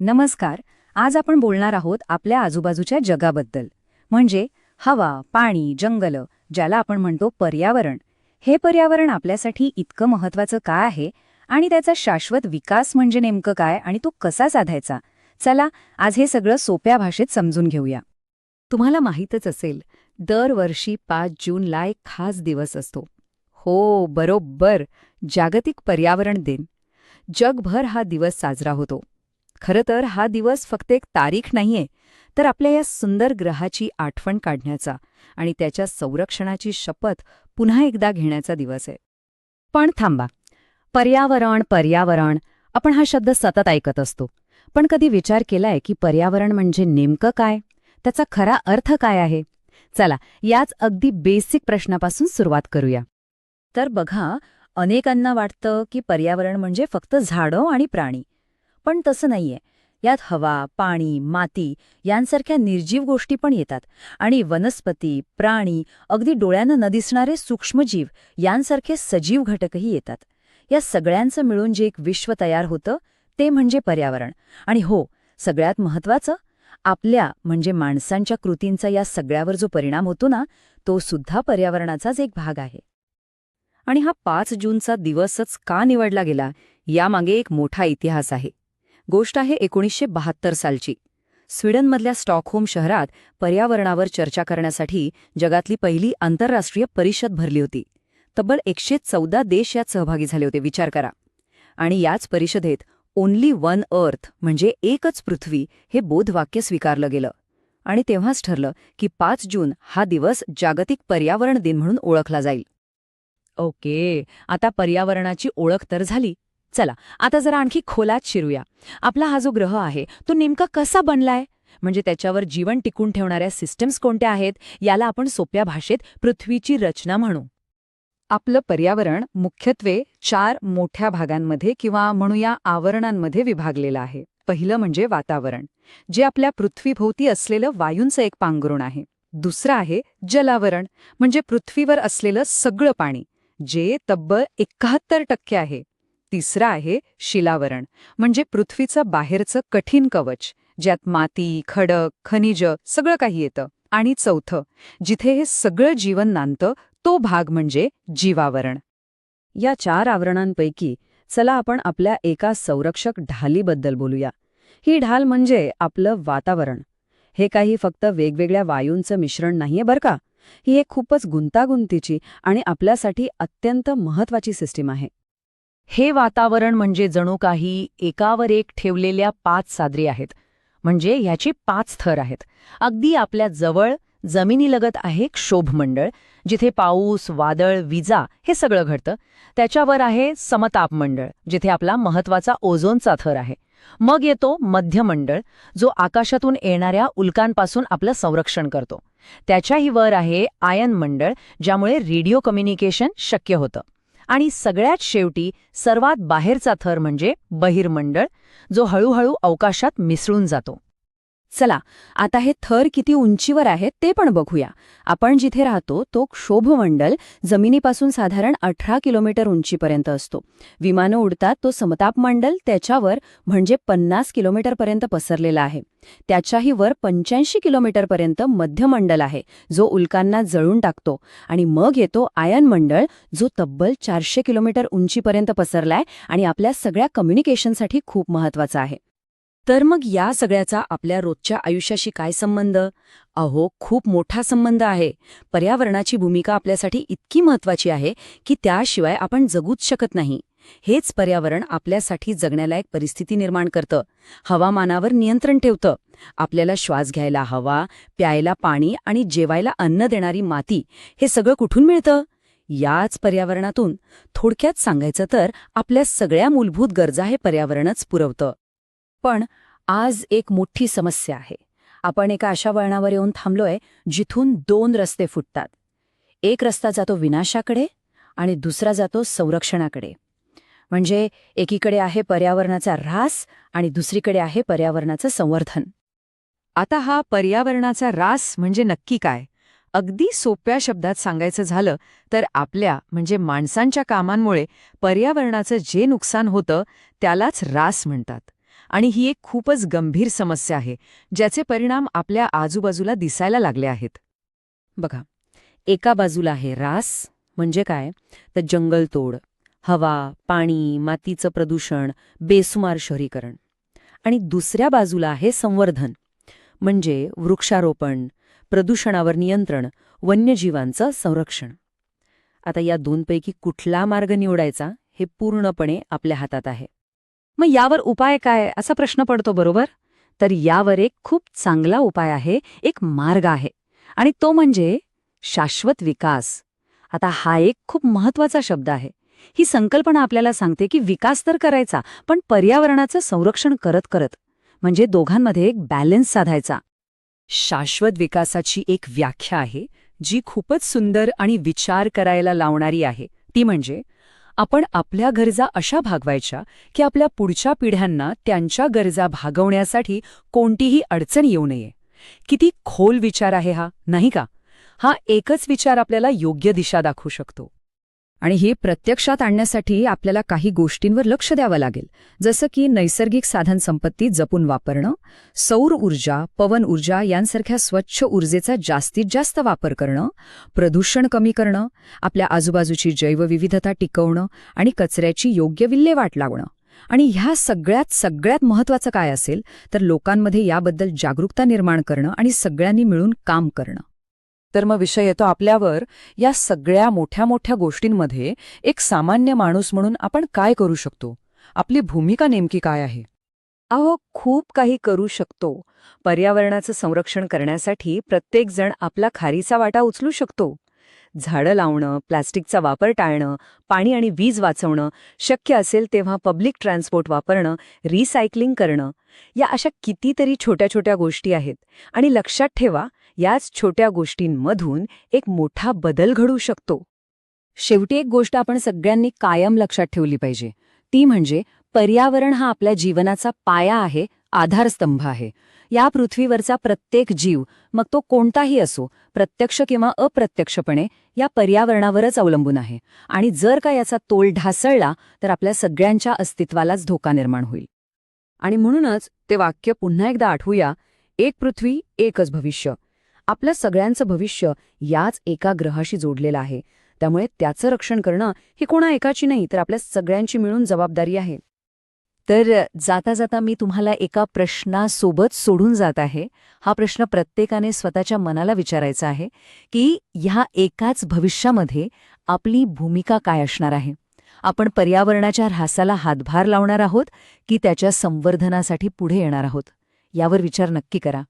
नमस्कार. आज आपण बोलणार आहोत आपल्या आजूबाजूच्या जगाबद्दल. म्हणजे हवा पाणी जंगल ज्याला आपण म्हणतो पर्यावरण. हे पर्यावरण आपल्यासाठी इतकं महत्वाचं का आहे? आणि त्याचा शाश्वत विकास म्हणजे नेमकं काय? आणि तो कसा साधायचा? चला आज हे सगळं सोप्या भाषेत समजून घेऊया. तुम्हाला माहीतच असेल दरवर्षी पाच जूनला एक खास दिवस असतो. हो बरोबर. जागतिक पर्यावरण दिन. जगभर हा दिवस साजरा होतो. खरं तर हा दिवस फक्त एक तारीख नाहीये तर आपल्या या सुंदर ग्रहाची आठवण काढण्याचा आणि त्याच्या संरक्षणाची शपथ पुन्हा एकदा घेण्याचा दिवस आहे. पण थांबा. पर्यावरण पर्यावरण. आपण हा शब्द सतत ऐकत असतो. पण कधी विचार केलाय की पर्यावरण म्हणजे नेमकं काय? त्याचा खरा अर्थ काय आहे? चला याच अगदी बेसिक प्रश्नापासून सुरुवात करूया. तर बघा अनेकांना वाटतं की पर्यावरण म्हणजे फक्त झाडं आणि प्राणी. पण तसं नाहीये. यात हवा पाणी माती यांसारख्या निर्जीव गोष्टी पण येतात आणि वनस्पती प्राणी अगदी डोळ्यानं न दिसणारे सूक्ष्मजीव यांसारखे सजीव घटकही येतात. या सगळ्यांचं मिळून जे एक विश्व तयार होतं ते म्हणजे पर्यावरण. आणि हो सगळ्यात महत्वाचं आपल्या म्हणजे माणसांच्या कृतींचा या सगळ्यावर जो परिणाम होतो ना तो सुद्धा पर्यावरणाचाच एक भाग आहे. आणि हा पाच जूनचा दिवसच का निवडला गेला यामागे एक मोठा इतिहास आहे. गोष्ट आहे एकोणीसशे बहात्तर सालची. स्वीडनमधल्या स्टॉकहोम शहरात पर्यावरणावर चर्चा करण्यासाठी जगातली पहिली आंतरराष्ट्रीय परिषद भरली होती. तब्बल एकशे चौदा देश यात सहभागी झाले होते विचार करा. आणि याच परिषदेत ओन्ली वन अर्थ म्हणजे एकच पृथ्वी हे बोधवाक्य स्वीकारलं गेलं. आणि तेव्हाच ठरलं की पाच जून हा दिवस जागतिक पर्यावरण दिन म्हणून ओळखला जाईल. ओके आता पर्यावरणाची ओळख तर झाली. चला आता जरा आणखी खोलात शिरूया. आपला हा जो ग्रह आहे तो नेमका कसा बनलाय? म्हणजे त्याच्यावर जीवन टिकून ठेवणाऱ्या सिस्टम्स कोणत्या आहेत? याला आपण सोप्या भाषेत पृथ्वीची रचना म्हणू. आपलं पर्यावरण मुख्यत्वे चार मोठ्या भागांमध्ये किंवा म्हणूया आवरणांमध्ये विभागलेलं आहे. पहिलं म्हणजे वातावरण जे आपल्या पृथ्वीभोवती असलेलं वायूंचं एक पांघरुण आहे. दुसरं आहे जलावरण म्हणजे पृथ्वीवर असलेलं सगळं पाणी जे तब्बल एकाहत्तर टक्के आहे. तिसरं आहे शिलावरण म्हणजे पृथ्वीचं बाहेरचं कठीण कवच ज्यात माती खडक खनिज सगळं काही येतं. आणि चौथं जिथे हे सगळं जीवन नांदतं तो भाग म्हणजे जीवावरण. या चार आवरणांपैकी चला आपण आपल्या एका संरक्षक ढालीबद्दल बोलूया. ही ढाल म्हणजे आपलं वातावरण. हे काही फक्त वेगवेगळ्या वायूंचं मिश्रण नाहीये बरं का? ही एक खूपच गुंतागुंतीची आणि आपल्यासाठी अत्यंत महत्वाची सिस्टीम आहे. हे वातावरण म्हणजे जणू काही एकावर एक ठेवलेल्या पाच सादरी आहेत. म्हणजे ह्याची पाच थर आहेत. अगदी आपल्या जवळ जमिनीलगत आहे क्षोभमंडळ जिथे पाऊस वादळ विजा हे सगळं घडतं. त्याच्यावर आहे समतापमंडळ जिथे आपला महत्त्वाचा ओझोनचा थर आहे. मग येतो मध्यमंडळ जो आकाशातून येणाऱ्या उल्कांपासून आपलं संरक्षण करतो. त्याच्याही वर आहे आयन मंडळ ज्यामुळे रेडिओ कम्युनिकेशन शक्य होतं. आणि सगळ्यात शेवटी सर्वात बाहेरचा थर म्हणजे बहिर्मंडळ जो हळूहळू अवकाशात मिसळून जातो. चला आता हे थर किती उंचीवर आहेत ते पण बघूया. आपण जिथे राहतो तो क्षोभमंडल जमिनीपासून साधारण अठरा किलोमीटर उंचीपर्यंत असतो. विमानं उडतात तो समतापमंडल त्याच्यावर म्हणजे पन्नास किलोमीटरपर्यंत पसरलेला आहे. त्याच्याही वर पंच्याऐंशी किलोमीटरपर्यंत मध्यमंडल आहे जो उल्कांना जळून टाकतो. आणि मग येतो आयन मंडळ जो तब्बल चारशे किलोमीटर उंचीपर्यंत पसरलाय आणि आपल्या सगळ्या कम्युनिकेशनसाठी खूप महत्त्वाचा आहे. तर मग या सगळ्याचा आपल्या रोजच्या आयुष्याशी काय संबंध? अहो खूप मोठा संबंध आहे. पर्यावरणाची भूमिका आपल्यासाठी इतकी महत्वाची आहे की त्याशिवाय आपण जगूच शकत नाही. हेच पर्यावरण आपल्यासाठी जगण्यालायक परिस्थिती निर्माण करतं. हवामानावर नियंत्रण ठेवतं. आपल्याला श्वास घ्यायला हवा प्यायला पाणी आणि जेवायला अन्न देणारी माती हे सगळं कुठून मिळतं? याच पर्यावरणातून. थोडक्यात सांगायचं तर आपल्या सगळ्या मूलभूत गरजा हे पर्यावरणच पुरवतं. पण आज एक मोठी समस्या आहे. आपण एका अशा वळणावर येऊन थांबलोय जिथून दोन रस्ते फुटतात. एक रस्ता जातो विनाशाकडे आणि दुसरा जातो संरक्षणाकडे. म्हणजे एकीकडे आहे पर्यावरणाचा ऱ्हास आणि दुसरीकडे आहे पर्यावरणाचं संवर्धन. आता हा पर्यावरणाचा ऱ्हास म्हणजे नक्की काय? अगदी सोप्या शब्दात सांगायचं झालं तर आपल्या म्हणजे माणसांच्या कामांमुळे पर्यावरणाचं जे नुकसान होतं त्यालाच ऱ्हास म्हणतात. आणि ही एक खूपच गंभीर समस्या आहे ज्याचे परिणाम आपल्या आजूबाजूला दिसायला लागले आहेत. बघा एका बाजूला आहे रास म्हणजे काय? तर जंगलतोड हवा पाणी मातीचं प्रदूषण बेसुमार शहरीकरण. आणि दुसऱ्या बाजूला आहे संवर्धन म्हणजे वृक्षारोपण प्रदूषणावर नियंत्रण वन्यजीवांचं संरक्षण. आता या दोनपैकी कुठला मार्ग निवडायचा हे पूर्णपणे आपल्या हातात आहे. मग यावर उपाय काय? असा प्रश्न पडतो बरोबर? तर यावर एक खूप चांगला उपाय आहे एक मार्ग आहे. आणि तो म्हणजे शाश्वत विकास. आता हा एक खूप महत्त्वाचा शब्द आहे. ही संकल्पना आपल्याला सांगते की विकास तर करायचा पण पर्यावरणाचं संरक्षण करत करत म्हणजे दोघांमध्ये एक बॅलन्स साधायचा. शाश्वत विकासाची एक व्याख्या आहे जी खूपच सुंदर आणि विचार करायला लावणारी आहे. ती म्हणजे आपण आपल्या गरजा अशा भागवायच्या की आपल्या पुढच्या पिढ्यांना त्यांच्या गरजा भागवण्यासाठी कोणतीही अडचण येऊ नये. किती खोल विचार आहे हा नाही का? हा एकच विचार आपल्याला योग्य दिशा दाखवू शकतो. आणि हे प्रत्यक्षात आणण्यासाठी आपल्याला काही गोष्टींवर लक्ष द्यावं लागेल. जसं की नैसर्गिक साधन संपत्ती जपून वापरणं सौर ऊर्जा पवन ऊर्जा यांसारख्या स्वच्छ ऊर्जेचा जास्तीत जास्त वापर करणं प्रदूषण कमी करणं आपल्या आजूबाजूची जैवविविधता टिकवणं आणि कचऱ्याची योग्य विल्हेवाट लावणं. आणि ह्या सगळ्यात सगळ्यात महत्वाचं काय असेल तर लोकांमध्ये याबद्दल जागरूकता निर्माण करणं आणि सगळ्यांनी मिळून काम करणं. तर मग विषय येतो आपल्यावर. या सगळ्या मोठ्या मोठ्या गोष्टींमध्ये एक सामान्य माणूस म्हणून आपण काय करू शकतो? आपली भूमिका नेमकी काय आहे? अहो खूप काही करू शकतो. पर्यावरणाचं संरक्षण करण्यासाठी प्रत्येकजण आपला खारीचा वाटा उचलू शकतो. झाडं लावणं प्लास्टिकचा वापर टाळणं पाणी आणि वीज वाचवणं शक्य असेल तेव्हा पब्लिक ट्रान्सपोर्ट वापरणं रिसायकलिंग करणं. या अशा कितीतरी छोट्या छोट्या गोष्टी आहेत आणि लक्षात ठेवा याच छोट्या गोष्टींमधून एक मोठा बदल घडू शकतो. शेवटी एक गोष्ट आपण सगळ्यांनी कायम लक्षात ठेवली पाहिजे. ती म्हणजे पर्यावरण हा आपल्या जीवनाचा पाया आहे आधारस्तंभ आहे. या पृथ्वीवरचा प्रत्येक जीव मग तो कोणताही असो प्रत्यक्ष किंवा अप्रत्यक्षपणे या पर्यावरणावरच अवलंबून आहे. आणि जर का याचा तोल ढासळला तर आपल्या सगळ्यांच्या अस्तित्वालाच धोका निर्माण होईल. आणि म्हणूनच ते वाक्य पुन्हा एकदा आठवूया एक पृथ्वी एकच भविष्य. आपलं सगळ्यांचं भविष्य याच एका ग्रहाशी जोडलेलं आहे. त्यामुळे त्याचं रक्षण करणं ही कोणा एकाची नाही तर आपल्या सगळ्यांची मिळून जबाबदारी आहे. तर जाता जाता मी तुम्हाला एका प्रश्नासोबत सोडून जात आहे. हा प्रश्न प्रत्येकाने स्वतःच्या मनाला विचारायचा आहे की ह्या एकाच भविष्यामध्ये आपली भूमिका काय असणार आहे? आपण पर्यावरणाच्या ऱ्हासाला हातभार लावणार आहोत की त्याच्या संवर्धनासाठी पुढे येणार आहोत? यावर विचार नक्की करा.